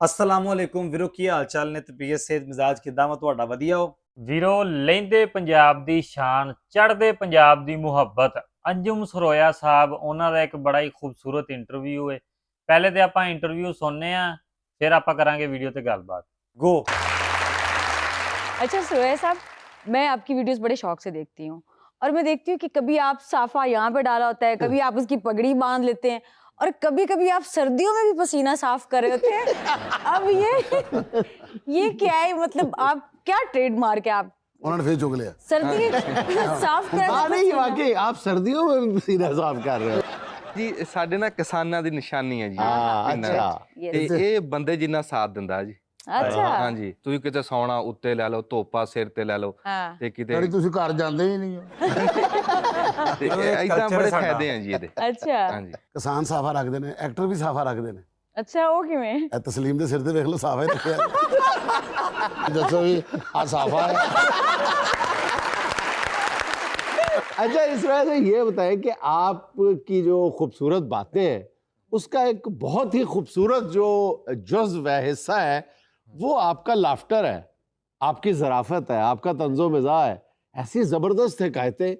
ਅਸਲਾਮੁਅਲੈਕੁਮ ਵੀਰੋ ਕੀ ਹਾਲ ਚਾਲ ਨੇ ਤੇ ਪੀਐਸ ਸਿਹਤ ਮਿਜ਼ਾਜ ਕਿਦਾਂ ਵਾ ਤੁਹਾਡਾ ਵਧੀਆ ਹੋ ਵੀਰੋ ਲੈਂਦੇ ਪੰਜਾਬ ਦੀ ਸ਼ਾਨ ਚੜ੍ਹਦੇ ਪੰਜਾਬ ਦੀ ਮੁਹੱਬਤ ਅੰਜੁਮ ਸਰੋਇਆ ਸਾਹਿਬ ਉਹਨਾਂ ਦਾ ਇੱਕ ਬੜਾ ਹੀ ਖੂਬਸੂਰਤ ਇੰਟਰਵਿਊ ਹੈ ਪਹਿਲੇ ਤੇ ਆਪਾਂ ਇੰਟਰਵਿਊ ਸੁਣਨੇ ਆ ਫਿਰ ਆਪਾਂ ਕਰਾਂਗੇ ਵੀਡੀਓ ਤੇ ਗੱਲਬਾਤ ਗੋ अच्छा सुरैया साहब मैं आपकी वीडियोस बड़े शौक से देखती हूँ और मैं देखती हूँ कि कभी आप साफा यहाँ पे डाला होता है कभी आप उसकी पगड़ी बांध लेते हैं اور کبھی کبھی آپ سردیوں میں بھی پسینہ صاف کر رہے ہوتے ہیں۔ اب یہ یہ کیا ہے؟ مطلب آپ کیا ٹریڈ مارک ہے آپ انہوں نے پھر چک لیا۔ سردی ہاں۔ صاف کر رہے ہاں، نہیں واقعی آپ سردیوں میں بھی پسینہ صاف کر رہے ہو ਜੀ ਸਾਡੇ نا ਕਿਸਾਨਾਂ ਦੀ ਨਿਸ਼ਾਨੀ ਹੈ ਜੀ اچھا۔ یہ بندے ਬੰਦੇ ਜਿੰਨਾ ਸਾਥ ਦਿੰਦਾ ਜੀ یہ بتا کہ آپ کی جو خوبصورت باتیں اس کا ایک بہت ہی خوبصورت جو جزب حصہ ہے وہ آپ کا لافٹر ہے آپ کی ذرافت ہے آپ کا تنز و مزاح ہے۔ ایسی زبردست حکایتیں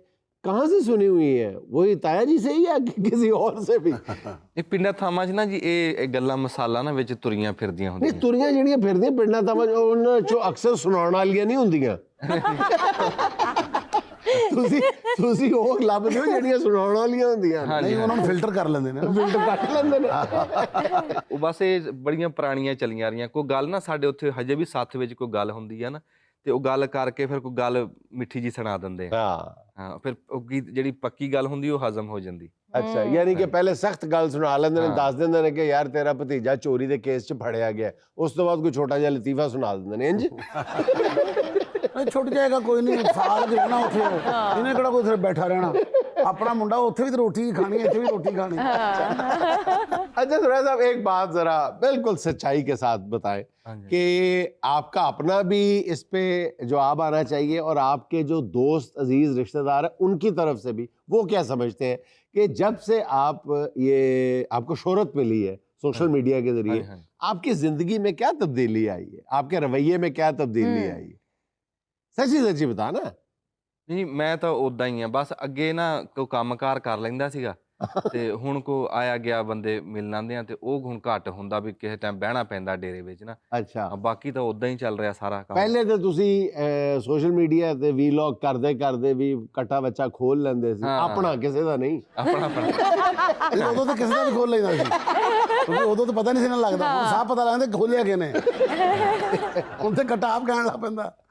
کہاں سے سنی ہوئی ہے وہی تایا جی سے ہی ہے کہ کسی اور سے بھی؟ یہ پنڈا تھاما جی نا جی اے گلا مسالہ نا نہری تریاں پھر دیاں ہوندیاں۔ تریاں جہاں پھر دیاں پنڈا تھاما جی، تھا اکثر سنا لیا نہیں ہوں ਤੁਸੀਂ ਤੁਸੀਂ ਉਹ ਲੱਭਦੇ ਹੋ ਜਿਹੜੀਆਂ ਸੁਣਾਉਣ ਵਾਲੀਆਂ ਹੁੰਦੀਆਂ ਨਹੀਂ ਉਹਨਾਂ ਨੂੰ ਫਿਲਟਰ ਕਰ ਲੈਂਦੇ ਨੇ ਫਿਲਟਰ ਕੱਟ ਲੈਂਦੇ ਨੇ। ਉਹ ਬਸ ਇਹ ਬੜੀਆਂ ਪੁਰਾਣੀਆਂ ਚੱਲੀਆਂ ਆ ਰਹੀਆਂ। ਕੋਈ ਗੱਲ ਨਾ ਸਾਡੇ ਉੱਥੇ ਹਜੇ ਵੀ ਸਾਥ ਵਿੱਚ ਕੋਈ ਗੱਲ ਹੁੰਦੀ ਆ ਨਾ ਤੇ ਉਹ ਗੱਲ ਕਰਕੇ ਫਿਰ ਕੋਈ ਗੱਲ ਮਿੱਠੀ ਜੀ ਸੁਣਾ ਦਿੰਦੇ ਆ। ਹਾਂ। ਹਾਂ ਫਿਰ ਉਹ ਕੀ ਜਿਹੜੀ ਪੱਕੀ ਗੱਲ ਹੁੰਦੀ ਉਹ ਹਜ਼ਮ ਹੋ ਜਾਂਦੀ। ਅੱਛਾ ਯਾਨੀ ਕਿ ਪਹਿਲੇ ਸਖਤ ਗੱਲ ਸੁਣਾ ਲੈਂਦੇ ਨੇ। ਦੱਸ ਦਿੰਦੇ ਨੇ ਕਿ ਯਾਰ ਤੇਰਾ ਭਤੀਜਾ ਚੋਰੀ ਦੇ ਕੇਸ 'ਚ ਫੜਿਆ ਗਿਆ। ਉਸ ਤੋਂ ਬਾਅਦ ਕੋਈ ਛੋਟਾ ਜਿਹਾ ਲਤੀਫਾ ਸੁਣਾ ਦਿੰਦੇ ਨੇ ਇੰਜ ਛੁੱਟ جائے گا کوئی نہیں ਕੁ ਰਹਿਣਾ ਉੱਥੇ। انہیں ਇਹਨੇ کوئی ਕੋਈ بیٹھا رہنا اپنا منڈا ਮੁੰਡਾ بھی ਵੀ ਤਾਂ کھانی ਹੀ ਖਾਣੀ ਹੈ, ਇੱਥੇ اچھا سراج صاحب ایک بات ذرا بالکل سچائی کے ساتھ بتائیں کہ آپ کا اپنا بھی اس پہ جواب آنا چاہیے اور آپ کے جو دوست عزیز رشتہ دار ہیں ان کی طرف سے بھی وہ کیا سمجھتے ہیں کہ جب سے آپ یہ آپ کو شہرت ملی ہے سوشل ہاں جی۔ میڈیا کے ذریعے ہاں جی۔ آپ کی زندگی میں کیا تبدیلی آئی ہے؟ آپ کے رویے میں کیا تبدیلی آئی ہے؟ ਸੱਚੀ ਸੱਚੀ ਬਤਾ ਨਾ। ਨਹੀਂ ਮੈਂ ਤਾਂ ਉਦਾਂ ਹੀ ਆ ਬਸ ਅੱਗੇ ਨਾ ਕੋ ਕੰਮਕਾਰ ਕਰ ਲੈਂਦਾ ਸੀਗਾ ਤੇ ਹੁਣ ਕੋ ਆਇਆ ਗਿਆ ਬੰਦੇ ਮਿਲਣ ਆਉਂਦੇ ਆ ਤੇ ਉਹ ਹੁਣ ਘੱਟ ਹੁੰਦਾ ਵੀ ਕਿਸੇ ਟਾਈਮ ਬਹਿਣਾ ਪੈਂਦਾ ਡੇਰੇ ਵਿੱਚ ਨਾ। ਅੱਛਾ। ਬਾਕੀ ਤਾਂ ਉਦਾਂ ਹੀ ਚੱਲ ਰਿਹਾ ਸਾਰਾ ਕੰਮ। ਪਹਿਲੇ ਤਾਂ ਤੁਸੀਂ ਸੋਸ਼ਲ ਮੀਡੀਆ ਤੇ ਵੀਲੌਗ ਕਰਦੇ ਕਰਦੇ ਵੀ ਕੱਟਾ ਬੱਚਾ ਖੋਲ ਲੈਂਦੇ ਸੀ। ਆਪਣਾ ਕਿਸੇ ਦਾ ਨਹੀਂ। ਆਪਣਾ ਆਪਣਾ। ਉਦੋਂ ਤਾਂ ਕਿਸੇ ਦਾ ਵੀ ਖੋਲ ਲੈਂਦਾ ਸੀ। ਕਿਉਂਕਿ ਉਦੋਂ ਤਾਂ ਪਤਾ ਨਹੀਂ ਸੀ ਨਾ ਲੱਗਦਾ। ਹੁਣ ਪਤਾ ਲੱਗਦਾ ਖੋਲਿਆ ਕਿਨੇ ਹੁਣ ਤੇ ਕੱਟਾ ਕਹਿਣ ਲੱਗ ਪੈਂਦਾ।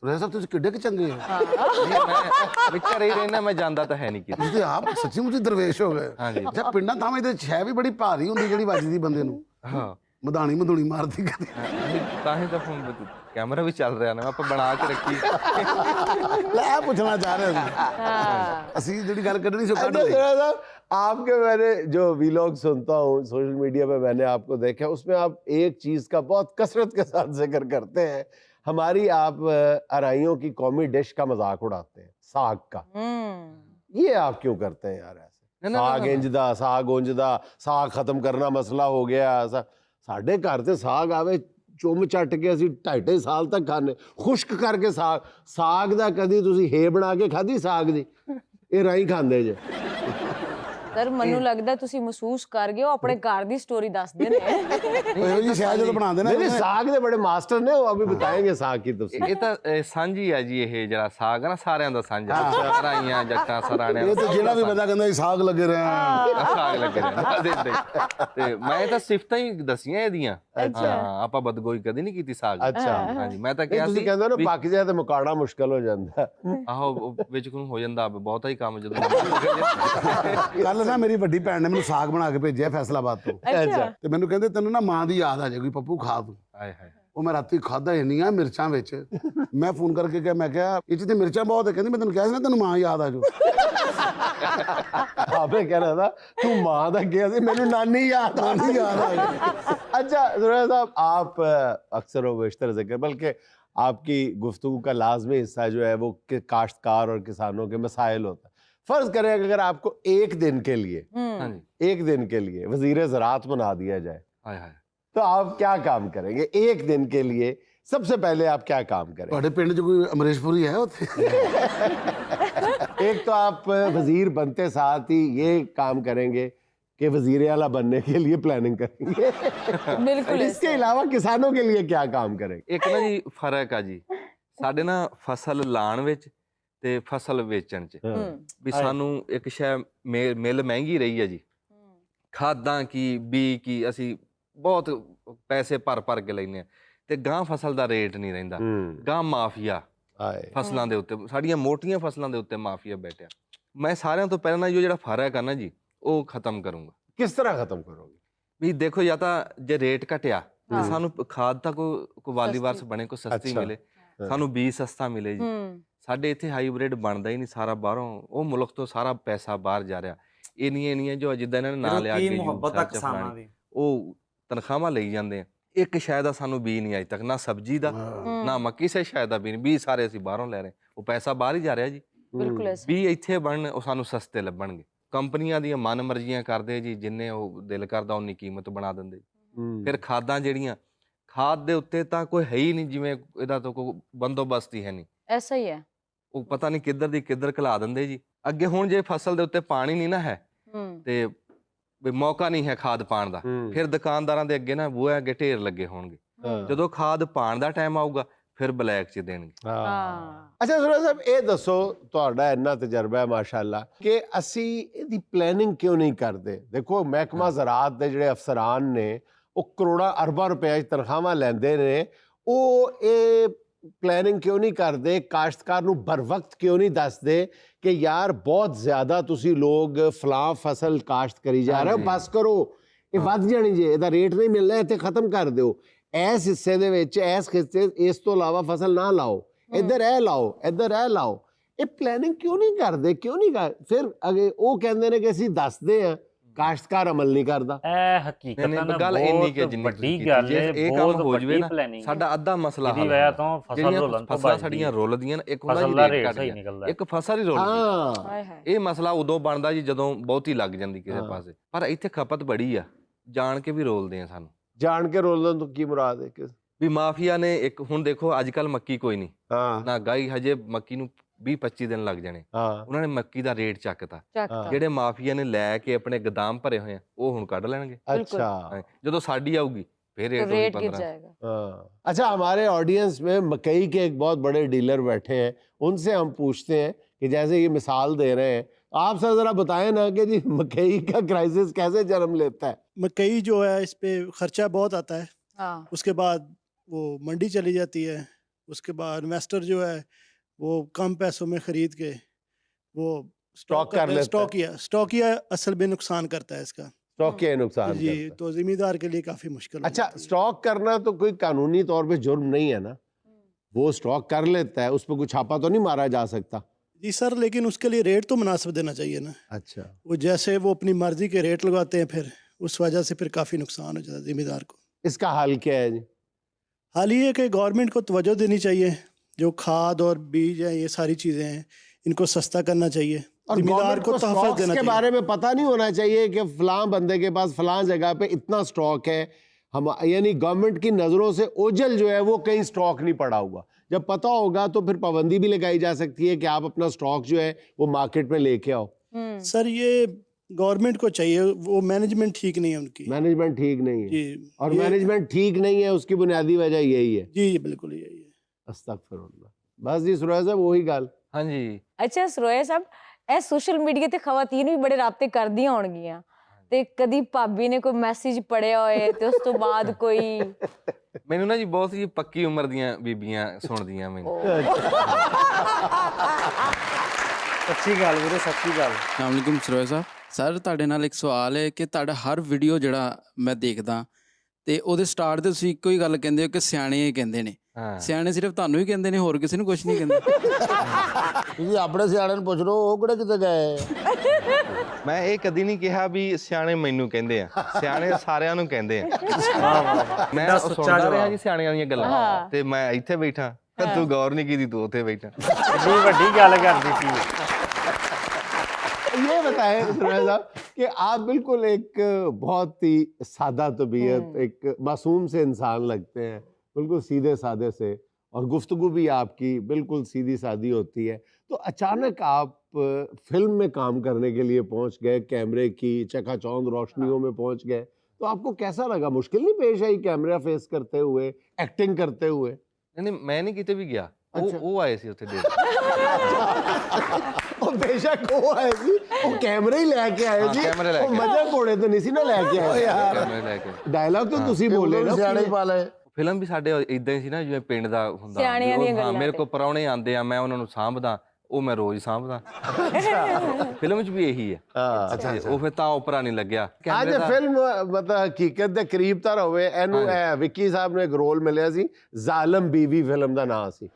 ਸੁਰੇਆ ਸਾਹਿਬ ਤੁਸੀਂ ਕਿੱਡੇ ਕਿ ਚੰਗੇ ਹੋ ਨਹੀਂ ਮੈਂ ਵਿੱਚ ਘਰੇ ਹੀ ਰਹਿਣਾ ਮੈਂ ਜਾਂਦਾ ਤਾਂ ਹੈ ਨਹੀਂ ਕਿਤੇ ਤੁਸੀਂ ਤੇ ਆਪ ਸੱਚੀ ਮੁੱਚੀ ਦਰਵੇਸ਼ ਹੋ ਗਏ ਹਾਂਜੀ। ਅੱਛਾ ਪਿੰਡਾਂ ਥਾਵੇਂ ਤੇ ਛੈ ਵੀ ਬੜੀ ਭਾਰੀ ਹੁੰਦੀ ਜਿਹੜੀ ਵੱਜਦੀ ਬੰਦੇ ਨੂੰ ਹਾਂ ਮਧਾਣੀ ਮਧੂਣੀ ਮਾਰਦੀ ਕਦੇ ਨਹੀਂ, ਤਾਂ ਹੀ ਤਾਂ ਫੋਨ ਕੈਮਰਾ ਵੀ ਚੱਲ ਰਿਹਾ ਨਾ ਆਪਾਂ ਬਣਾ ਕੇ ਰੱਖੀ ਲੈ ਇਹ ਪੁੱਛਣਾ ਚਾਹ ਰਹੇ ਸੀ ਅਸੀਂ ਜਿਹੜੀ ਗੱਲ ਕੱਢਣੀ ਸੀ ਉਹ ਕੱਢ अच्छा ਲਈ सरोया साहब आपके मैंने जो वीलॉग सुनता हूँ सोशल मीडिया पे मैंने आपको देखा उसमें आप एक चीज का बहुत कसरत के साथ जिक्र करते हैं हमारी आप अ, अराइयों की कौमी डिश का मजाक उड़ाते हैं साग का हम्म ये आप क्यों करते हैं यार ऐसे ਨਾ, ਨਾ, ਸਾਗ ਨਾ। ਇੰਜ ਦਾ ਸਾਗ ਉਂਝ ਦਾ ਸਾਗ ਖਤਮ ਕਰਨਾ ਮਸਲਾ ਹੋ ਗਿਆ ਸਾ- ਸਾਡੇ ਘਰ ਤੇ ਸਾਗ ਆਵੇ ਚੁੰਮ ਚੱਟ ਕੇ ਅਸੀਂ ਢਾਈ ਢਾਈ ਸਾਲ ਤੱਕ ਖਾਣੇ ਖੁਸ਼ਕ ਕਰਕੇ ਸਾਗ ਸਾਗ ਦਾ ਕਦੀ ਤੁਸੀਂ ਹੇ ਬਣਾ ਕੇ ਖਾਧੀ ਸਾਗ ਦੀ ਇਹ ਰਾਈ ਖਾਂਦੇ ਜੇ ਸਰ ਮੈਨੂੰ ਲੱਗਦਾ ਤੁਸੀਂ ਮਹਿਸੂਸ ਕਰ ਗਏ ਹੋ ਆਪਣੇ ਘਰ ਦੀ ਸਟੋਰੀ ਦੱਸਦੇ ਨੇ। ਇਹੋ ਜੀ ਸ਼ਾਇਦ ਜਦੋਂ ਬਣਾਉਂਦੇ ਨਹੀਂ ਨਹੀਂ ਨੇ ਸਾਗ ਦੇ ਬੜੇ ਮਾਸਟਰ ਨੇ ਉਹ ਅਭੀ ਬਤਾਏंगे ਸਾਗ ਕੀ ਤਫਸੀਲ ਇਹ ਤਾਂ ਸਾਂਝੀ ਹੈ ਜੀ ਇਹ ਜਿਹੜਾ ਸਾਗ ਹੈ ਨਾ ਸਾਰਿਆਂ ਦਾ ਸਾਂਝਾ ਸਰਾਈਆਂ ਜੱਟਾਂ ਸਰਾਣਿਆਂ ਇਹ ਤੇ ਜਿਹੜਾ ਵੀ ਬੰਦਾ ਕਹਿੰਦਾ ਇਹ ਸਾਗ ਲੱਗੇ ਰਹੇ ਆ ਸਾਗ ਲੱਗੇ ਦੇ ਤੇ ਮੈਂ ਤਾਂ ਸਿਫਤਾਂ ਹੀ ਦਸੀਆਂ ਇਹਦੀਆਂ। ਹਾਂ ਆਪਾਂ ਬਦਗੋਈ ਕਦੀ ਨਹੀਂ ਕੀਤੀ ਸਾਗ। ਦੀ। ਅੱਛਾ। ਹਾਂਜੀ ਮੈਂ ਤਾਂ ਕਿਹਾ ਤੁਸੀਂ ਸੀ ਕਹਿੰਦੇ ਹੋ ਨਾ ਪੱਕ ਜਾਏ ਤੇ ਮੁਕਾਣਾ ਮੁਸ਼ਕਲ ਹੋ ਜਾਂਦਾ। ਆਹੋ ਵਿੱਚ ਨੂੰ ਹੋ ਜਾਂਦਾ ਬਹੁਤਾ ਹੀ ਕੰਮ ਜਦੋਂ ਕੱਲ ਨਾ ਮੇਰੀ ਵੱਡੀ ਭੈਣ ਨੇ ਮੈਨੂੰ ਸਾਗ ਬਣਾ ਕੇ ਭੇਜਿਆ ਫੈਸਲਾਬਾਦ ਤੋਂ ਅੱਛਾ ਤੇ ਮੈਨੂੰ ਕਹਿੰਦੇ ਤੈਨੂੰ ਨਾ ਮਾਂ ਦੀ ਯਾਦ ਆ ਜਾਏਗੀ ਪੱਪੂ ਖਾ ਤੂੰ ਹਾਏ ਹਾਏ ਉਹ ਮੈਂ ਰਾਤੀ ਖਾਦਾ ਇੰਨੀਆਂ ਮਿਰਚਾਂ ਵਿੱਚ ਮੈਂ ਫੋਨ ਕਰਕੇ ਕਿਹਾ ਮੈਂ ਕਿਹਾ ਇਹ 'ਚ ਤੇ ਮਿਰਚਾਂ ਬਹੁਤ ਹੈ ਕਹਿੰਦੀ ਮੈਂ ਤੈਨੂੰ ਕਿਹਾ ਸੀ ਨਾ ਤੈਨੂੰ ਮਾਂ ਯਾਦ ਆ ਜੂ आपने कह रहा था तू माँ तक गया थी मैंने नानी याद नानी याद आ गई। अच्छा जुरैर साहब आप अ, अक्सर व बेशतर जिक्र बल्कि आपकी गुफ्तगू का लाजमी हिस्सा जो है वो कि काश्तकार और किसानों के मसाइल होता है فرض کریں اگر آپ کو ایک دن کے لیے ہاں جی۔ ایک دن کے لیے وزیر زراعت بنا دیا جائے تو آپ کیا کام کریں گے؟ ایک دن کے لیے سب سے پہلے آپ کیا کام کریں بڑے پنڈ جو کوئی امریش پوری ہے ایک تو آپ وزیر بنتے ساتھ ہی یہ کام کریں گے کہ وزیر اعلیٰ بننے کے لیے پلاننگ کریں گے۔ بالکل اس کے علاوہ کسانوں کے لیے کیا کام کریں گے؟ ایک نا جی فرق آ جی۔ ساڈے نا فصل لان وچ ਤੇ ਫਸਲ ਵੇਚਣ 'ਚ। ਵੀ ਸਾਨੂੰ ਇੱਕ ਸ਼ੈ ਮਿਲ ਮਹਿੰਗੀ ਰਹੀ ਹੈ ਜੀ। ਖਾਦਾਂ ਕੀ ਬੀ ਕੀ ਅਸੀਂ ਬਹੁਤ ਪੈਸੇ ਭਰ ਭਰ ਕੇ ਲੈਨੇ ਤੇ ਗਾਂ ਫਸਲ ਦਾ ਰੇਟ ਨਹੀਂ ਰਹਿੰਦਾ। ਗਾਂ ਮਾਫੀਆ। ਫਸਲਾਂ ਦੇ ਉੱਤੇ ਸਾਡੀਆਂ ਮੋਟੀਆਂ ਫਸਲਾਂ ਦੇ ਉੱਤੇ ਮਾਫੀਆ ਬੈਠਿਆ। ਮੈਂ ਸਾਰਿਆਂ ਤੋਂ ਪਹਿਲਾਂ ਇਹ ਜਿਹੜਾ ਫ਼ਰਕ ਆ ਜੀ ਉਹ ਖਤਮ ਕਰੂੰਗਾ। ਕਿਸ ਤਰ੍ਹਾਂ ਖਤਮ ਕਰੋਗੇ? ਵੀ ਦੇਖੋ ਜਾਂ ਤਾਂ ਜੇ ਰੇਟ ਘਟਿਆ ਸਾਨੂੰ ਖਾਦ ਤਾਂ ਕੋਈ ਕੋਈ ਵਾਲੀਵਾਰਸ ਬਣੇ ਕੋਈ ਸਸਤੀ ਮਿਲੇ। ਸਾਨੂੰ ਬੀ ਸਸਤਾ ਮਿਲੇ ਜੀ। ਸਾਡੇ ਇੱਥੇ ਹਾਈਬ੍ਰਿਡ ਬਣਦਾ ਹੀ ਨਹੀਂ ਸਾਰਾ ਬਾਹਰੋਂ। ਉਹ ਮੁਲਕ ਤੋਂ ਸਾਰਾ ਪੈਸਾ ਬਾਹਰ ਜਾ ਰਿਹਾ। ਇੰਨੀਆਂ ਇੰਨੀਆਂ ਜੋ ਜਿੱਦਾਂ ਇਹਨਾਂ ਨੇ ਨਾਂ ਲਿਆ ਕੇ ਮੁਹੱਬਤ ਆ ਕਿਸਾਨਾਂ ਦੀ? ਉਹ ਤਨਖਾਹਾਂ ਲਈ ਜਾਂਦੇ ਆ। ਇੱਕ ਸ਼ਾਇਦ ਦਾ ਸਾਨੂੰ ਬੀ ਨਹੀਂ ਅਜੇ ਤੱਕ ਨਾ ਸਬਜ਼ੀ ਦਾ ਨਾ ਮੱਕੀ ਸੇ ਸ਼ਾਇਦ ਦਾ ਬੀ ਬੀ ਸਾਰੇ ਅਸੀਂ ਬਾਹਰੋਂ ਲੈ ਰਹੇ। ਉਹ ਪੈਸਾ ਬਾਹਰ ਹੀ ਜਾ ਰਿਹਾ ਜੀ। ਬਿਲਕੁਲ ਬੀ ਇੱਥੇ ਬਣਨ ਉਹ ਸਾਨੂੰ ਸਸਤੇ ਲੱਭਣਗੇ। ਕੰਪਨੀਆਂ ਦੀਆਂ ਮਨਮਰਜ਼ੀਆਂ ਕਰਦੇ ਜੀ ਜਿੰਨੇ ਉਹ ਦਿਲ ਕਰਦਾ ਉਨੀ ਕੀਮਤ ਬਣਾ ਦਿੰਦੇ। ਫਿਰ ਖਾਦਾਂ ਜਿਹੜੀਆਂ ਖਾਦ ਦੇ ਉੱਤੇ ਤਾਂ ਕੋਈ ਹੈ ਹੀ ਨਹੀਂ ਜਿਵੇਂ ਇਹਦਾ ਤਾਂ ਕੋਈ ਬੰਦੋਬਸਤ ਹੀ ਹੈ ਨਹੀਂ। ਐਸਾ ਹੀ ਹੈ। ਉਹ ਪਤਾ ਨਹੀਂ ਕਿੱਧਰ ਦੀ ਕਿੱਧਰ ਖਲਾ ਦਿੰਦੇ ਜੀ। ਅੱਗੇ ਹੁਣ ਜੇ ਫਸਲ ਦੇ ਉੱਤੇ ਪਾਣੀ ਨਹੀਂ ਨਾ ਹੈ ਤੇ ਵੀ ਮੌਕਾ ਨਹੀਂ ਹੈ ਖਾਦ ਪਾਣ ਦਾ। ਫਿਰ ਦੁਕਾਨਦਾਰਾਂ ਦੇ ਅੱਗੇ ਨਾ ਬੂਹੇ ਅੱਗੇ ਢੇਰ ਲੱਗੇ ਹੋਣਗੇ। ਜਦੋਂ ਖਾਦ ਪਾਣ ਦਾ ਟਾਈਮ ਆਊਗਾ ਫਿਰ ਬਲੈਕ ਚ ਦੇਣਗੇ। ਹਾਂ। ਅੱਛਾ ਸੁਰਾ ਸਾਹਿਬ ਇਹ ਦੱਸੋ ਤੁਹਾਡਾ ਇੰਨਾ ਤਜਰਬਾ ਹੈ ਮਾਸ਼ਾਅੱਲਾ ਕਿ ਅਸੀਂ ਇਹਦੀ ਪਲੈਨਿੰਗ ਕਿਉਂ ਨਹੀਂ ਕਰਦੇ? ਦੇਖੋ ਮਹਿਕਮਾ ਜ਼ਰਾਤ ਦੇ ਜਿਹੜੇ ਅਫਸਰਾਨ ਨੇ ਉਹ ਕਰੋੜਾਂ ਅਰਬਾਂ ਰੁਪਏ ਦੀ ਤਨਖਾਹਾਂ ਲੈਂਦੇ ਨੇ ਉਹ ਇਹ ਪਲੈਨਿੰਗ ਕਿਉਂ ਨਹੀਂ ਕਰਦੇ? ਕਾਸ਼ਤਕਾਰ ਨੂੰ ਬਰ ਵਕਤ ਕਿਉਂ ਨਹੀਂ ਦੱਸਦੇ ਕਿ ਯਾਰ ਬਹੁਤ ਜ਼ਿਆਦਾ ਤੁਸੀਂ ਲੋਕ ਫਲਾਂ ਫਸਲ ਕਾਸ਼ਤ ਕਰੀ ਜਾ ਰਹੇ ਹੋ ਹਾਂਜੀ। ਬਸ ਕਰੋ। ਇਹ ਵੱਧ ਜਾਣੀ ਜੇ ਇਹਦਾ ਰੇਟ ਨਹੀਂ ਮਿਲਣਾ ਇੱਥੇ ਖਤਮ ਕਰ ਦਿਓ। ਇਸ ਹਿੱਸੇ ਦੇ ਵਿੱਚ ਇਸ ਹਿੱਸੇ ਇਸ ਤੋਂ ਇਲਾਵਾ ਫਸਲ ਨਾ ਲਾਓ। ਇੱਧਰ ਇਹ ਲਾਓ ਇੱਧਰ ਇਹ ਲਾਓ। ਇਹ ਪਲੈਨਿੰਗ ਕਿਉਂ ਨਹੀਂ ਕਰਦੇ? ਕਿਉਂ ਨਹੀਂ ਕਰ? ਫਿਰ ਅਗੇ ਉਹ ਕਹਿੰਦੇ ਨੇ ਕਿ ਅਸੀਂ ਦੱਸਦੇ ਆ ਕਾਸ਼ਤਕਾਰ ਅਮਲ ਨਹੀਂ ਕਰਦਾ। ਇਹ ਹਕੀਕਤ ਨਹੀਂ, ਨਾਲ ਗੱਲ ਇੰਨੀ ਕਿ ਜਿੰਨੀ ਵੱਡੀ ਗੱਲ ਹੈ ਇਹ ਕੰਮ ਹੋ ਜਵੇ ਨਾ, ਸਾਡਾ ਅੱਧਾ ਮਸਲਾ ਹੱਲ ਦੀ ਵਜ੍ਹਾ ਤੋਂ ਫਸਲ ਰੋਲਣ ਤੋਂ ਫਸਲਾਂ ਸਾਡੀਆਂ ਸਾਡੀਆਂ ਇੱਕ ਹੁੰਦਾ ਫਸਲ ਰੇਟ ਰੇਟ ਸਹੀ ਇੱਕ ਫਸਲ ਹੀ ਰੁੱਲਦੀ ਹਾਂ। ਇਹ ਮਸਲਾ ਉਦੋਂ ਬਣਦਾ ਜੀ ਜਦੋਂ ਬਹੁਤੀ ਲੱਗ ਜਾਂਦੀ ਕਿਸੇ ਪਾਸੇ। ਪਰ ਇੱਥੇ ਖਪਤ ਬੜੀ ਆ। ਜਾਣ ਕੇ ਵੀ ਰੋਲਦੇ ਆ ਸਾਨੂੰ। ਜਾਣ ਕੇ ਰੋਲਣ ਤੋਂ ਕੀ ਮੁਰਾਦ ਹੈ ਕਿਸ ਵੀ ਮਾਫੀਆ ਨੇ ਇੱਕ ਹੁਣ ਦੇਖੋ ਅੱਜ ਕੱਲ ਮੱਕੀ ਕੋਈ ਨਹੀਂ। ਨਾ ਗਾਈ ਹਜੇ ਮੱਕੀ ਨੂੰ بھی پچی دن لگ جانے انہوں نے مکی دا ਦਾ چاکتا جیڑے مافیا نے لے کے اپنے گدام پرے ہوئے ہیں وہ ਆ ਉਹ ਹੁਣ ਕੱਢ ਲੈਣਗੇ। ਅੱਛਾ। ਜਦੋਂ ਸਾਡੀ ਆਊਗੀ پھر ریٹ گر جائے گا اچھا ہمارے آڈینس میں مکئی کے ایک بہت بڑے ڈیلر بیٹھے ہیں ان سے ہم پوچھتے ہیں کہ جیسے یہ مثال دے رہے ہیں آپ سے ذرا بتائیں نا کہ جی مکئی کا کرائسس کیسے جنم لیتا ہے مکئی جو ہے اس پہ خرچہ بہت آتا ہے اس کے بعد وہ منڈی چلی جاتی ہے اس کے بعد انویسٹر جو ہے وہ کم پیسوں میں خرید کے وہ سٹاکیا اصل میں نقصان کرتا ہے اس کا۔ سٹاک نقصان جی تو ذمہ دار کے لیے کافی مشکل اچھا سٹاک کرنا تو کوئی قانونی طور پہ جرم نہیں ہے نا۔ وہ سٹاک کر لیتا ہے اس پہ کچھ چھاپا تو نہیں مارا جا سکتا۔ جی سر لیکن اس کے لیے ریٹ تو مناسب دینا چاہیے نا۔ اچھا۔ وہ جیسے وہ اپنی مرضی کے ریٹ لگاتے ہیں پھر اس وجہ سے پھر کافی نقصان ہو جاتا ہے ذمہ دار کو۔ اس کا حل کیا ہے جی؟ حال یہ کہ گورنمنٹ کو توجہ دینی چاہیے۔ جو کھاد اور بیج ہیں یہ ساری چیزیں ہیں ان کو سستا کرنا چاہیے۔ اور گورنمنٹ کو تحفظ دینا کے بارے میں پتہ نہیں ہونا چاہیے کہ فلاں بندے کے پاس فلاں جگہ پہ اتنا سٹاک ہے۔ ہم یعنی گورنمنٹ کی نظروں سے اوجل جو ہے وہ کہیں سٹاک نہیں پڑا ہوا۔ جب پتہ ہوگا تو پھر پابندی بھی لگائی جا سکتی ہے کہ آپ اپنا سٹاک جو ہے وہ مارکیٹ میں لے کے آؤ۔ سر یہ گورنمنٹ کو چاہیے وہ مینجمنٹ ٹھیک نہیں ہے ان کی۔ مینجمنٹ ٹھیک نہیں ہے۔ جی، اور مینجمنٹ ٹھیک نہیں ہے اس کی بنیادی وجہ یہی ہے۔ جی, جی، بالکل یہی ہے۔ ਅਸਤਗਫਰullah ਬਸ ਜੀ ਸਰੋਇਆ ਸਾਹਿਬ ਉਹੀ ਗੱਲ। ਹਾਂਜੀ। ਅੱਛਾ ਸਰੋਇਆ ਸਾਹਿਬ ਇਹ ਸੋਸ਼ਲ ਮੀਡੀਆ ਤੇ ਖਵਾਤੀਨ ਵੀ ਬੜੇ ਰਾਪਤੇ ਕਰਦੀਆਂ ਹੋਣਗੀਆਂ। ਤੇ ਕਦੀ ਭਾਬੀ ਨੇ ਕੋਈ ਮੈਸੇਜ ਪੜਿਆ ਹੋਏ ਤੇ ਉਸ ਤੋਂ ਬਾਅਦ ਕੋਈ ਮੈਨੂੰ ਨਾ ਜੀ ਬਹੁਤ ਜੀ ਪੱਕੀ ਉਮਰ ਦੀਆਂ ਬੀਬੀਆਂ ਸੁਣਦੀਆਂ ਮੈਨੂੰ। ਸੱਚੀ ਗੱਲ ਵੀਰੇ ਸੱਚੀ ਗੱਲ। ਅਸਲਾਮ ਅਲੈਕੁਮ ਸਾਹਿਬ। ਸਰ ਤੁਹਾਡੇ ਨਾਲ ਇੱਕ ਸਵਾਲ ਹੈ ਕਿ ਤੁਹਾਡਾ ਹਰ ਵੀਡੀਓ ਜਿਹੜਾ ਮੈਂ ਦੇਖਦਾ ਤੇ ਉਹਦੇ ਸਟਾਰਟ ਤੇ ਤੁਸੀਂ ਇੱਕੋ ਹੀ ਗੱਲ ਕਹਿੰਦੇ ਹੋ ਕਿ ਸਿਆਣੇ ਹੀ ਕਹਿੰਦੇ ਨੇ। ਸਿਆਣੇ ਸਿਰਫ ਤੁਹਾਨੂੰ ਹੀ ਕਹਿੰਦੇ ਨੇ ਹੋਰ ਕਿਸੇ ਨੂੰ ਕੁਝ ਨਹੀਂ ਕਹਿੰਦੇ। ਤੁਸੀਂ ਆਪਣੇ ਸਿਆਣੇ ਨੂੰ ਪੁੱਛ ਲਓ ਉਹ ਕਿਹੜੇ ਕਿਤੇ ਗਏ? ਮੈਂ ਇਹ ਕਦੀ ਨਹੀਂ ਕਿਹਾ ਵੀ ਸਿਆਣੇ ਮੈਨੂੰ ਕਹਿੰਦੇ ਆ। ਸਿਆਣੇ ਸਾਰਿਆਂ ਨੂੰ ਕਹਿੰਦੇ ਆ। ਵਾਹ ਵਾਹ ਵਾਹ। ਮੈਂ ਸੁਣਦਾ ਰਿਹਾ। ਜੀ ਸਿਆਣਿਆਂ ਦੀਆਂ ਗੱਲਾਂ। ਤੇ ਮੈਂ ਇੱਥੇ ਬੈਠਾ ਤੇ ਗੌਰ ਨਹੀਂ ਕੀਤੀ ਤੂੰ ਉੱਥੇ ਬੈਠਾ। ਬੜੀ ਵੱਡੀ ਗੱਲ ਕਰ ਦਿੱਤੀ بتایا سرمایہ صاحب کہ آپ بالکل ایک بہت ہی سادہ طبیعت ایک معصوم سے انسان لگتے ہیں بالکل سیدھے سادے سے اور گفتگو بھی آپ کی بالکل سیدھی سادی ہوتی ہے۔ تو اچانک آپ فلم میں کام کرنے کے لیے پہنچ گئے کیمرے کی چکا چوند روشنیوں میں پہنچ گئے۔ تو آپ کو کیسا لگا؟ مشکل نہیں پیش آئی کیمرہ فیس کرتے ہوئے ایکٹنگ کرتے ہوئے؟ نہیں میں نہیں کیتے بھی گیا۔ وہ اچھا۔ آئے سی اتنے ਉਹ ਬੇਸ਼ੱਕ ਉਹ ਆਏ ਸੀ। ਉਹ ਕੈਮਰਾ ਹੀ ਲੈ ਕੇ ਆਏ ਜੀ ਉਹ। ਮਜ਼ੇ ਕੋੜੇ ਤਾਂ ਨਹੀਂ ਸੀ ਨਾ ਲੈ ਕੇ ਆਏ। ਕੈਮਰੇ ਲੈ ਕੇ ਡਾਇਲੌਗ ਤਾਂ। ਤੁਸੀਂ ਬੋਲੇ ਨਾ ਸਿਆਣੇ ਪਾ ਲਏ। ਫਿਲਮ ਵੀ ਸਾਡੇ ਇਦਾਂ ਹੀ ਸੀ ਨਾ ਜਿਵੇਂ ਪਿੰਡ ਦਾ ਹੁੰਦਾ। ਸਿਆਣਿਆਂ ਦੀਆਂ ਹਾਂ ਗੱਲਾਂ ਮੇਰੇ। ਕੋਲ ਪਰੌਣੇ ਆਉਂਦੇ ਆ ਮੈਂ ਉਹਨਾਂ ਨੂੰ ਸਾਂਭਦਾ। ਉਹ ਮੈਂ ਰੋਜ਼ ਸਾਂਭਦਾ। ਫਿਲਮ 'ਚ ਵੀ ਇਹੀ ਹੈ। ਹਾਂ। ਉਹ ਫਿਰ ਤਾਂ ਉਪਰਾ ਨਹੀਂ ਲੱਗਿਆ। ਅੱਜ ਦਾ- ਫਿਲਮ ਮਤਲਬ ਹਕੀਕਤ ਦੇ ਕਰੀਬ ਤਰ ਹੋਵੇ ਇਹਨੂੰ ਇਹ ਵਿੱਕੀ ਸਾਹਿਬ ਨੂੰ ਇੱਕ ਰੋਲ ਮਿਲਿਆ ਸੀ। ਜ਼ਾਲਮ ਬੀਵੀ ਫਿਲਮ ਦਾ ਨਾਮ ਸੀ।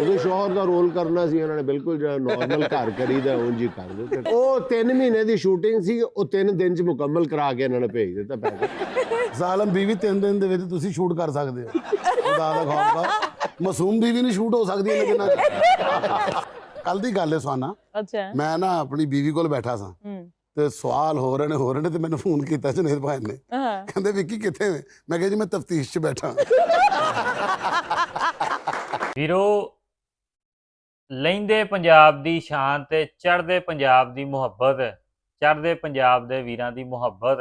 ਉਹਦੇ ਸ਼ੋਹਰ ਦਾ ਰੋਲ ਕਰਨਾ ਸੀ। ਉਹਨਾਂ ਨੇ ਬਿਲਕੁਲ ਜਿਹੜਾ ਨਾਰਮਲ ਘਰ ਕਰੀਦਾ ਉਂਝ ਹੀ ਕਰ ਦਿੱਤਾ। ਉਹ 3 ਮਹੀਨੇ ਦੀ ਸ਼ੂਟਿੰਗ ਸੀ। ਉਹ 3 ਦਿਨ ਚ ਮੁਕੰਮਲ ਕਰਾ ਕੇ ਇਹਨਾਂ ਨੇ ਭੇਜ ਦਿੱਤਾ ਪੈਸੇ। ਜ਼ਾਲਮ ਬੀਵੀ ਤਿੰਨ ਦਿਨ ਦੇ ਵਿੱਚ ਤੁਸੀਂ ਸ਼ੂਟ ਕਰ ਸਕਦੇ ਹੋ। ਖੁਦਾ ਦਾ ਖਾਲਸਾ ਮਾਸੂਮ ਬੀਵੀ ਨਹੀਂ ਸ਼ੂਟ ਹੋ ਸਕਦੀ ਇਹਨਾਂ ਦਿਨਾਂ 'ਚ ਕੱਲ ਦੀ ਗੱਲ ਹੈ ਸੁਆਨਾ ਅੱਛਾ। ਮੈਂ ਨਾ ਆਪਣੀ ਬੀਵੀ ਕੋਲ ਬੈਠਾ ਸਾਂ। ਤੇ ਸਵਾਲ ਹੋ ਰਹੇ ਨੇ ਹੋ ਰਹੇ ਨੇ ਤੇ ਮੈਨੂੰ ਫੋਨ ਕੀਤਾ ਜਨੇਦ ਭਾਈ ਨੇ। ਕਹਿੰਦੇ ਵਿੱਕੀ ਕਿੱਥੇ ਮੈਂ ਕਿਹਾ ਜੀ ਮੈਂ ਤਫਤੀਸ਼ 'ਚ ਬੈਠਾ ਵੀਰੋ ਲੈਂਦੇ ਪੰਜਾਬ ਦੀ ਸ਼ਾਨ ਤੇ ਚੜ੍ਹਦੇ ਪੰਜਾਬ ਦੀ ਮੁਹੱਬਤ ਚੜਦੇ ਪੰਜਾਬ ਦੇ ਵੀਰਾਂ ਦੀ ਮੁਹੱਬਤ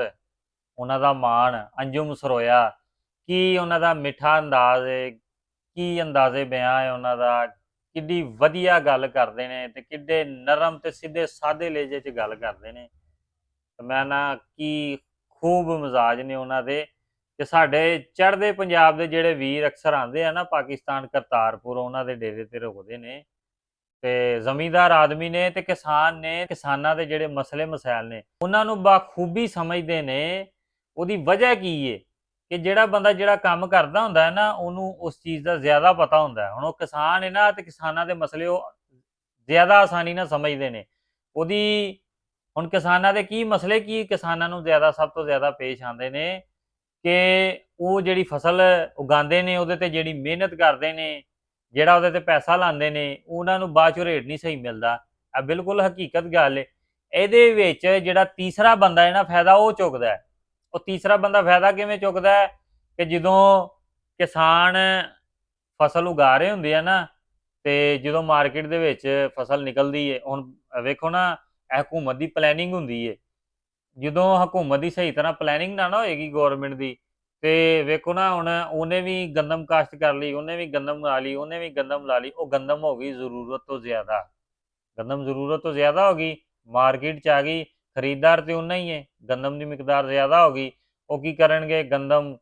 ਉਹਨਾਂ ਦਾ ਮਾਣ ਅੰਜੁਮ ਸਰੋਇਆ ਕੀ ਉਹਨਾਂ ਦਾ ਮਿੱਠਾ ਅੰਦਾਜ਼ ਹੈ ਕੀ ਅੰਦਾਜ਼ੇ ਬਿਆਨ ਹੈ ਉਹਨਾਂ ਦਾ ਕਿੱਡੀ ਵਧੀਆ ਗੱਲ ਕਰਦੇ ਨੇ ਤੇ ਕਿੱਡੇ ਨਰਮ ਤੇ ਸਿੱਧੇ ਸਾਦੇ ਲੇਜੇ 'ਚ ਗੱਲ ਕਰਦੇ ਨੇ। ਤੇ ਮੈਂ ਨਾ ਕੀ ਖੂਬ ਮਜ਼ਾਜ ਨੇ ਉਹਨਾਂ ਦੇ ਤੇ ਸਾਡੇ ਚੜ੍ਹਦੇ ਪੰਜਾਬ ਦੇ ਜਿਹੜੇ ਵੀਰ ਅਕਸਰ ਆਉਂਦੇ ਆ ਨਾ ਪਾਕਿਸਤਾਨ ਕਰਤਾਰਪੁਰ, ਉਹਨਾਂ ਦੇ ਡੇਰੇ ਤੇ ਰੁਕਦੇ ਨੇ। ਤੇ ਜ਼ਮੀਂਦਾਰ ਆਦਮੀ ਨੇ ਤੇ ਕਿਸਾਨ ਨੇ, ਕਿਸਾਨਾਂ ਦੇ ਜਿਹੜੇ ਮਸਲੇ ਮਸਾਇਲ ਨੇ, ਉਹਨਾਂ ਨੂੰ ਬਾਖੂਬੀ ਸਮਝਦੇ ਨੇ, ਉਹਦੀ ਵਜ੍ਹਾ ਕੀ ਏ? ਕਿ ਜਿਹੜਾ ਬੰਦਾ ਜਿਹੜਾ ਕੰਮ ਕਰਦਾ ਹੁੰਦਾ ਹੈ ਨਾ, ਉਹਨੂੰ ਉਸ ਚੀਜ਼ ਦਾ ਜ਼ਿਆਦਾ ਪਤਾ ਹੁੰਦਾ ਹੈ। ਹੁਣ ਉਹ ਕਿਸਾਨ ਹੈ ਨਾ ਤੇ ਕਿਸਾਨਾਂ ਦੇ ਮਸਲੇ ਉਹ ਜ਼ਿਆਦਾ ਆਸਾਨੀ ਨਾਲ ਸਮਝਦੇ ਨੇ। ਉਹਦੀ ਹੁਣ ਕਿਸਾਨਾਂ ਦੇ ਕੀ ਮਸਲੇ, ਕੀ ਕਿਸਾਨਾਂ ਨੂੰ ਜ਼ਿਆਦਾ, ਸਭ ਤੋਂ ਜ਼ਿਆਦਾ ਪੇਸ਼ ਆਉਂਦੇ ਨੇ ਕਿ ਉਹ ਜਿਹੜੀ ਫਸਲ ਉਗਾਉਂਦੇ ਨੇ, ਉਹਦੇ ਤੇ ਜਿਹੜੀ ਮਿਹਨਤ ਕਰਦੇ ਨੇ, ਜਿਹੜਾ ਉਹਦੇ ਤੇ ਪੈਸਾ ਲਾਉਂਦੇ ਨੇ, ਉਹਨਾਂ ਨੂੰ ਬਾਅਦ ਚੋਂ ਰੇਟ ਨਹੀਂ ਸਹੀ ਮਿਲਦਾ। ਇਹ ਬਿਲਕੁਲ ਹਕੀਕਤ ਗੱਲ ਹੈ। ਇਹਦੇ ਵਿੱਚ ਜਿਹੜਾ ਤੀਸਰਾ ਬੰਦਾ ਹੈ ਨਾ, ਫਾਇਦਾ ਉਹ ਚੁੱਕਦਾ ਹੈ। ਉਹ ਤੀਸਰਾ ਬੰਦਾ ਫਾਇਦਾ ਕਿਵੇਂ ਚੁੱਕਦਾ ਹੈ? ਕਿ ਜਦੋਂ ਕਿਸਾਨ ਫਸਲ ਉਗਾ ਰਹੇ ਹੁੰਦੇ ਆ ਨਾ, ਤੇ ਜਦੋਂ ਮਾਰਕੀਟ ਦੇ ਵਿੱਚ ਫਸਲ ਨਿਕਲਦੀ ਹੈ ਹੁਣ ਵੇਖੋ ਨਾ, ਇਹ ਹਕੂਮਤ ਦੀ ਪਲੈਨਿੰਗ ਹੁੰਦੀ ਹੈ ਜਦੋਂ ਹਕੂਮਤ ਦੀ ਸਹੀ ਤਰ੍ਹਾਂ ਪਲੈਨਿੰਗ ਨਾ ਨਾ ਹੋਏਗੀ ਗਵਰਨਮੈਂਟ ਦੀ, ਤੇ ਵੇਖੋ ਨਾ, ਹੁਣ ਉਹਨੇ ਵੀ ਗੰਦਮ ਕਾਸ਼ਤ ਕਰ ਲਈ, ਉਹਨੇ ਵੀ ਗੰਦਮ ਲਾ ਲਈ, ਉਹਨੇ ਵੀ ਗੰਦਮ ਲਾ ਲਈ, ਉਹ ਗੰਦਮ ਹੋ ਗਈ ਜ਼ਰੂਰਤ ਤੋਂ ਜ਼ਿਆਦਾ। ਗੰਦਮ ਜ਼ਰੂਰਤ ਤੋਂ ਜ਼ਿਆਦਾ ਹੋ ਗਈ, ਮਾਰਕੀਟ ਚ ਆ ਗਈ ਖਰੀਦਦਾਰ ਤੇ ਉਨਾ ਹੀ ਹੈ, ਗੰਦਮ ਦੀ ਮਿਕਦਾਰ ਜ਼ਿਆਦਾ ਹੋ ਗਈ, ਉਹ ਕੀ ਕਰਨਗੇ, ਗੰਦਮ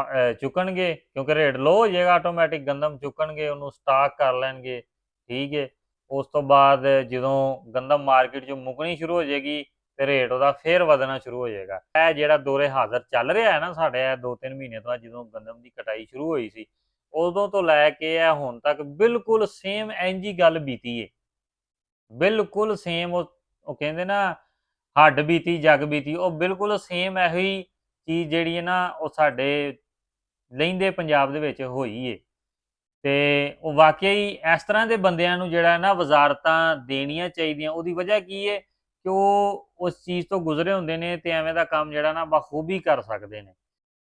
ਫ- ਚੁੱਕਣਗੇ, ਕਿਉਂਕਿ ਰੇਟ ਲੋ ਹੋ ਜਾਏਗਾ ਆਟੋਮੈਟਿਕ ਗੰਦਮ ਚੁੱਕਣਗੇ, ਉਹਨੂੰ ਸਟਾਕ ਕਰ ਲੈਣਗੇ, ਠੀਕ ਹੈ, ਉਸ ਤੋਂ ਬਾਅਦ ਜਦੋਂ ਗੰਦਮ ਮਾਰਕੀਟ 'ਚੋਂ ਮੁੱਕਣੀ ਸ਼ੁਰੂ ਹੋ ਜਾਏਗੀ, ਤੇ ਰੇਟ ਉਹਦਾ ਫੇਰ ਵਧਣਾ ਸ਼ੁਰੂ ਹੋ ਜਾਏਗਾ। ਇਹ ਜਿਹੜਾ ਦੋਰੇ ਹਾਜ਼ਰ ਚੱਲ ਰਿਹਾ ਹੈ ਨਾ ਸਾਡੇ, ਇਹ 2-3 ਮਹੀਨੇ ਤੋਂ ਜਦੋਂ ਗੰਦਮ ਦੀ ਕਟਾਈ ਸ਼ੁਰੂ ਹੋਈ ਸੀ, ਉਦੋਂ ਤੋਂ ਲੈ ਕੇ ਆ ਹੁਣ ਤੱਕ ਬਿਲਕੁਲ ਸੇਮ ਇੰਜੀ ਗੱਲ ਬੀਤੀ ਏ ਬਿਲਕੁਲ ਸੇਮ ਉਹ ਕਹਿੰਦੇ ਨਾ ਹੱਡ ਬੀਤੀ, ਜਗ ਬੀਤੀ, ਉਹ ਬਿਲਕੁਲ ਸੇਮ ਇਹੋ ਹੀ ਚੀਜ਼ ਜਿਹੜੀ ਹੈ ਨਾ ਉਹ ਸਾਡੇ ਲਹਿੰਦੇ ਪੰਜਾਬ ਦੇ ਵਿੱਚ ਹੋਈ ਏ। ਤੇ ਉਹ ਵਾਕਿਆ ਹੀ ਇਸ ਤਰ੍ਹਾਂ ਦੇ ਬੰਦਿਆਂ ਨੂੰ ਜਿਹੜਾ ਹੈ ਨਾ ਵਜ਼ਾਰਤਾਂ ਦੇਣੀਆਂ ਚਾਹੀਦੀਆਂ, ਉਹਦੀ ਵਜ੍ਹਾ ਕੀ ਏ? ਕਿ ਉਹ ਉਸ ਚੀਜ਼ ਤੋਂ ਗੁਜ਼ਰੇ ਹੁੰਦੇ ਨੇ ਤੇ ਐਵੇਂ ਦਾ ਕੰਮ ਜਿਹੜਾ ਨਾ ਬਖੂਬੀ ਕਰ ਸਕਦੇ ਨੇ।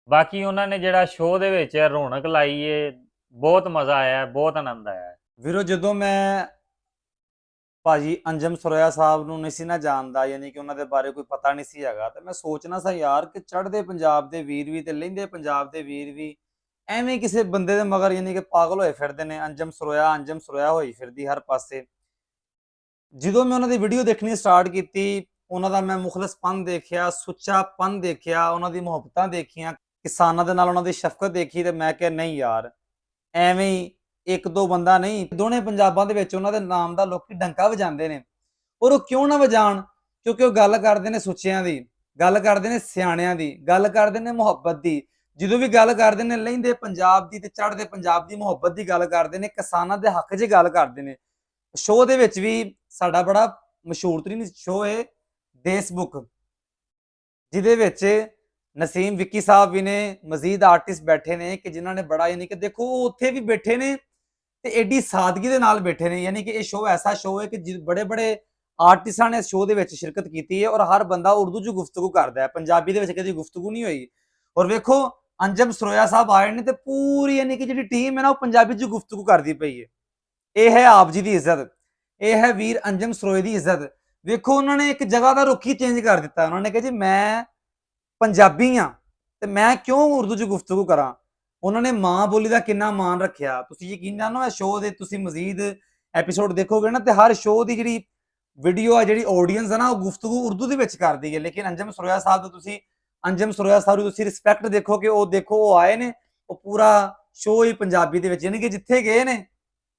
ਬਾਕੀ ਉਹਨਾਂ ਨੇ ਜਿਹੜਾ ਸ਼ੋਅ ਦੇ ਵਿੱਚ ਰੌਣਕ ਲਾਈ ਏ, ਬਹੁਤ ਮਜ਼ਾ ਆਇਆ, ਬਹੁਤ ਆਨੰਦ ਆਇਆ। ਵੀਰੋ, ਜਦੋਂ ਮੈਂ ਭਾਜੀ ਅੰਜਮ ਸਰੋਇਆ ਸਾਹਿਬ ਨੂੰ ਨਹੀਂ ਸੀ ਨਾ ਜਾਣਦਾ, ਯਾਨੀ ਕਿ ਉਹਨਾਂ ਦੇ ਬਾਰੇ ਕੋਈ ਪਤਾ ਨਹੀਂ ਸੀ ਹੈਗਾ। ਤੇ ਮੈਂ ਸੋਚਣਾ ਸੀ ਯਾਰ ਕਿ ਚੜ੍ਹਦੇ ਪੰਜਾਬ ਦੇ ਵੀਰ ਵੀ ਤੇ ਲਹਿੰਦੇ ਪੰਜਾਬ ਦੇ ਵੀਰ ਵੀ ਐਵੇਂ ਕਿਸੇ ਬੰਦੇ ਦੇ ਮਗਰ ਯਾਨੀ ਕਿ ਪਾਗਲ ਹੋਏ ਫਿਰਦੇ ਨੇ। ਅੰਜਮ ਸਰੋਇਆ ਅੰਜਮ ਸਰੋਇਆ ਹੋਈ ਫਿਰਦੀ ਹਰ ਪਾਸੇ। ਜਦੋਂ ਮੈਂ ਉਹਨਾਂ ਦੀ ਵੀਡੀਓ ਦੇਖਣੀ ਸਟਾਰਟ ਕੀਤੀ, ਉਹਨਾਂ ਦਾ ਮੈਂ ਮੁਖਲਸਪਨ ਦੇਖਿਆ ਸੁੱਚਾਪਨ ਦੇਖਿਆ, ਉਹਨਾਂ ਦੀ ਮੁਹੱਬਤਾਂ ਦੇਖੀਆਂ, ਕਿਸਾਨਾਂ ਦੇ ਨਾਲ ਉਹਨਾਂ ਦੀ ਸ਼ਫਕਤ ਦੇਖੀ ਤੇ ਮੈਂ ਕਿਹਾ, ਨਹੀਂ ਯਾਰ, ਐਵੇਂ ਹੀ ਇੱਕ ਦੋ ਬੰਦਾ ਨਹੀਂ ਦੋਨੇ ਪੰਜਾਬਾਂ ਦੇ ਵਿੱਚ ਉਹਨਾਂ ਦੇ ਨਾਮ ਦਾ ਲੋਕੀ ਡੰਕਾ ਵਜਾਉਂਦੇ ਨੇ। ਔਰ ਉਹ ਕਿਉਂ ਨਾ ਵਜਾਣ ਕਿਉਂਕਿ ਉਹ ਗੱਲ ਕਰਦੇ ਨੇ ਸੁੱਚਿਆਂ ਦੀ, ਗੱਲ ਕਰਦੇ ਨੇ ਸਿਆਣਿਆਂ ਦੀ, ਗੱਲ ਕਰਦੇ ਨੇ ਮੁਹੱਬਤ ਦੀ। ਜਦੋਂ ਵੀ ਗੱਲ ਕਰਦੇ ਨੇ ਲਹਿੰਦੇ ਪੰਜਾਬ ਦੀ ਤੇ ਚੜ੍ਹਦੇ ਪੰਜਾਬ ਦੀ ਮੁਹੱਬਤ ਦੀ ਗੱਲ ਕਰਦੇ ਨੇ, ਕਿਸਾਨਾਂ ਦੇ ਹੱਕ 'ਚ ਗੱਲ ਕਰਦੇ ਨੇ। ਸ਼ੋਅ ਦੇ ਵਿੱਚ ਵੀ ਸਾਡਾ ਬੜਾ ਮਸ਼ਹੂਰ ਤਰੀਨ ਸ਼ੋਅ ਹੈ ਦੇਸਬੁੱਕ। ਜਿਹਦੇ ਵਿੱਚ ਨਸੀਮ ਵਿੱਕੀ ਸਾਹਿਬ ਵੀ ਨੇ, ਮਜ਼ੀਦ ਆਰਟਿਸਟ ਬੈਠੇ ਨੇ ਕਿ ਜਿਨ੍ਹਾਂ ਨੇ ਬੜਾ ਯਾਨੀ ਕਿ ਦੇਖੋ, ਉਹ ਉੱਥੇ ਵੀ ਬੈਠੇ ਨੇ ਤੇ ਐਡੀ ਸਾਦਗੀ ਦੇ ਨਾਲ ਬੈਠੇ ਨੇ, ਯਾਨੀ ਕਿ ਇਹ ਸ਼ੋਅ ਐਸਾ ਸ਼ੋਅ ਹੈ ਕਿ ਬੜੇ ਬੜੇ ਆਰਟਿਸਟਾਂ ਨੇ ਇਸ ਸ਼ੋਅ ਦੇ ਵਿੱਚ ਸ਼ਿਰਕਤ ਕੀਤੀ ਹੈ ਔਰ ਹਰ ਬੰਦਾ ਉਰਦੂ 'ਚ ਗੁਫ਼ਤਗੂ ਕਰਦਾ ਹੈ, ਪੰਜਾਬੀ ਦੇ ਵਿੱਚ ਕਦੀ ਗੁਫ਼ਤਗੂ ਨਹੀਂ ਹੋਈ। ਔਰ ਵੇਖੋ, ਅੰਜਮ ਸਰੋਇਆ ਸਾਹਿਬ ਆਏ ਨੇ ਤੇ ਪੂਰੀ ਯਾਨੀ ਕਿ ਜਿਹੜੀ ਟੀਮ ਹੈ ਨਾ ਉਹ ਪੰਜਾਬੀ 'ਚ ਗੁਫ਼ਤਗੂ ਕਰਦੀ ਪਈ ਹੈ। ਇਹ ਹੈ ਆਪ ਜੀ ਦੀ ਇੱਜ਼ਤ, ਇਹ ਹੈ ਵੀਰ ਅੰਜਮ ਸਰੋਏ ਦੀ ਇੱਜ਼ਤ। ਵੇਖੋ, ਉਹਨਾਂ ਨੇ ਇੱਕ ਜਗ੍ਹਾ ਦਾ ਰੁੱਖ ਹੀ ਚੇਂਜ ਕਰ ਦਿੱਤਾ। ਉਹਨਾਂ ਨੇ ਕਿਹਾ ਜੀ, ਮੈਂ ਪੰਜਾਬੀ ਆ ਤੇ ਮੈਂ ਕਿਉਂ ਉਰਦੂ 'ਚ ਗੁਫ਼ਤਗੂ ਕਰਾਂ? ਉਹਨਾਂ ਨੇ ਮਾਂ ਬੋਲੀ ਦਾ ਕਿੰਨਾ ਮਾਣ ਰੱਖਿਆ। ਤੁਸੀਂ ਯਕੀਨ ਜਾਣੋ ਇਹ ਸ਼ੋਅ ਦੇ ਤੁਸੀਂ ਮਜ਼ੀਦ ਐਪੀਸੋਡ ਦੇਖੋਗੇ ਨਾ, ਤੇ ਹਰ ਸ਼ੋਅ ਦੀ ਜਿਹੜੀ ਵੀਡੀਓ ਆ, ਜਿਹੜੀ ਆਡੀਅנס ਆ ਨਾ, ਉਹ ਗੁਫ਼ਤਗੂ ਉਰਦੂ ਦੇ ਵਿੱਚ ਕਰਦੀ ਹੈ। ਲੇਕਿਨ ਅੰਜਮ ਸਰੋਇਆ ਸਾਹਿਬ ਦਾ ਤੁਸੀਂ, ਅੰਜਮ ਸਰੋਇਆ ਸਾਹਿਬ ਨੂੰ ਤੁਸੀਂ ਰਿਸਪੈਕਟ ਦੇਖੋ ਕਿ ਉਹ ਦੇਖੋ, ਉਹ ਆਏ ਨੇ, ਉਹ ਪੂਰਾ ਸ਼ੋਅ ਹੀ ਪੰਜਾਬੀ ਦੇ ਵਿੱਚ, ਯਾਨੀ ਕਿ ਜਿੱਥੇ ਗਏ ਨੇ,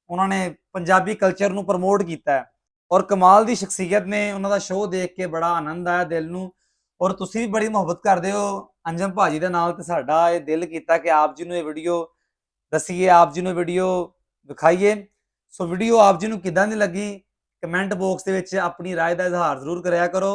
ਉਹਨਾਂ ਨੇ ਪੰਜਾਬੀ ਕਲਚਰ ਨੂੰ ਪ੍ਰਮੋਟ ਕੀਤਾ ਹੈ। ਔਰ ਕਮਾਲ ਦੀ ਸ਼ਖਸੀਅਤ ਨੇ ਉਹਨਾਂ ਦਾ ਸ਼ੋਅ ਦੇਖ ਕੇ ਬੜਾ ਆਨੰਦ ਆਇਆ ਦਿਲ ਨੂੰ। ਔਰ ਤੁਸੀਂ ਵੀ ਬੜੀ ਮੁਹੱਬਤ ਕਰਦੇ ਹੋ ਅੰਜਮ ਭਾਜੀ ਦੇ ਨਾਲ ਤੇ ਸਾਡਾ ਇਹ ਦਿਲ ਕੀਤਾ ਕਿ ਆਪ ਜੀ ਨੂੰ ਇਹ ਵੀਡੀਓ ਦਸੀਏ ਆਪ ਜੀ ਨੂੰ ਵੀਡੀਓ ਵਿਖਾਈਏ ਸੋ ਵੀਡੀਓ ਆਪ ਜੀ ਨੂੰ ਕਿਦਾਂ ਦੀ ਲੱਗੀ ਕਮੈਂਟ ਬਾਕਸ ਦੇ ਵਿੱਚ ਆਪਣੀ رائے ਦਾ ਇਜ਼ਹਾਰ ਜ਼ਰੂਰ ਕਰਿਆ ਕਰੋ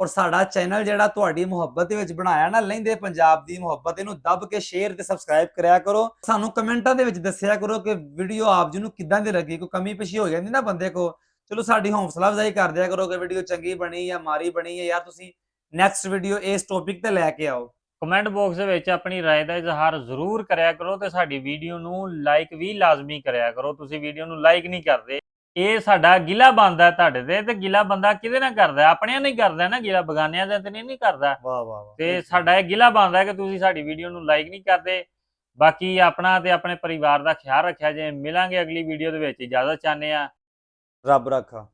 ਔਰ ਸਾਡਾ ਚੈਨਲ ਜਿਹੜਾ ਤੁਹਾਡੀ ਮੁਹੱਬਤ ਦੇ ਵਿੱਚ ਬਣਾਇਆ ਨਾ ਲੈਂਦੇ ਪੰਜਾਬ ਦੀ ਮੁਹੱਬਤ ਇਹਨੂੰ ਦੱਬ ਕੇ ਸ਼ੇਅਰ ਤੇ ਸਬਸਕ੍ਰਾਈਬ ਕਰਿਆ ਕਰੋ ਸਾਨੂੰ ਕਮੈਂਟਾਂ ਦੇ ਵਿੱਚ ਦੱਸਿਆ ਕਰੋ ਕਿ ਵੀਡੀਓ ਆਪ ਜੀ ਨੂੰ ਕਿਦਾਂ ਦੀ ਲੱਗੀ ਕੋਈ ਕਮੀ ਪੇਸ਼ੀ ਹੋ ਜਾਂਦੀ ਨਾ ਬੰਦੇ ਕੋ ਚਲੋ ਸਾਡੀ ਹੌਸਲਾ ਅਫਜ਼ਾਈ ਕਰ ਦਿਆ ਕਰੋ ਕਿ ਵੀਡੀਓ ਚੰਗੀ ਬਣੀ ਜਾਂ ਮਾਰੀ ਬਣੀ ਹੈ ਜਾਂ ਤੁਸੀਂ ਨੈਕਸਟ ਵੀਡੀਓ ਇਸ ਟੌਪਿਕ ਤੇ ਲੈ ਕੇ ਆਓ ਕਮੈਂਟ ਬਾਕਸ ਦੇ ਵਿੱਚ ਆਪਣੀ رائے ਦਾ ਇਜ਼ਹਾਰ ਜ਼ਰੂਰ ਕਰਿਆ ਕਰੋ ਤੇ ਸਾਡੀ ਵੀਡੀਓ ਨੂੰ ਲਾਈਕ ਵੀ ਲਾਜ਼ਮੀ ਕਰਿਆ ਕਰੋ ਤੁਸੀਂ ਵੀਡੀਓ ਨੂੰ ਲਾਈਕ ਨਹੀਂ ਕਰਦੇ ਇਹ ਸਾਡਾ ਗਿਲਾ ਬੰਦਾ ਤੁਹਾਡੇ ਤੇ ਤੇ ਗਿਲਾ ਬੰਦਾ ਕਿਹਦੇ ਨਾਲ ਕਰਦਾ ਆਪਣਿਆਂ ਨਾਲ ਹੀ ਕਰਦਾ ਨਾ ਗਿਲਾ ਬਗਾਨਿਆਂ ਦਾ ਤੇ ਨਹੀਂ ਨਹੀਂ ਕਰਦਾ ਵਾਹ ਵਾਹ ਵਾਹ ਤੇ ਸਾਡਾ ਇਹ ਗਿਲਾ ਬੰਦਾ ਕਿ ਤੁਸੀਂ ਸਾਡੀ ਵੀਡੀਓ ਨੂੰ ਲਾਈਕ ਨਹੀਂ ਕਰਦੇ ਬਾਕੀ ਆਪਣਾ ਤੇ ਆਪਣੇ ਪਰਿਵਾਰ ਦਾ ਖਿਆਲ ਰੱਖਿਆ ਜੇ ਮਿਲਾਂਗੇ ਅਗਲੀ ਵੀਡੀਓ ਦੇ ਵਿੱਚ ਇਜਾਜ਼ਤ ਚਾਹੁੰਦੇ ਆ ਰੱਬ ਰੱਖਾ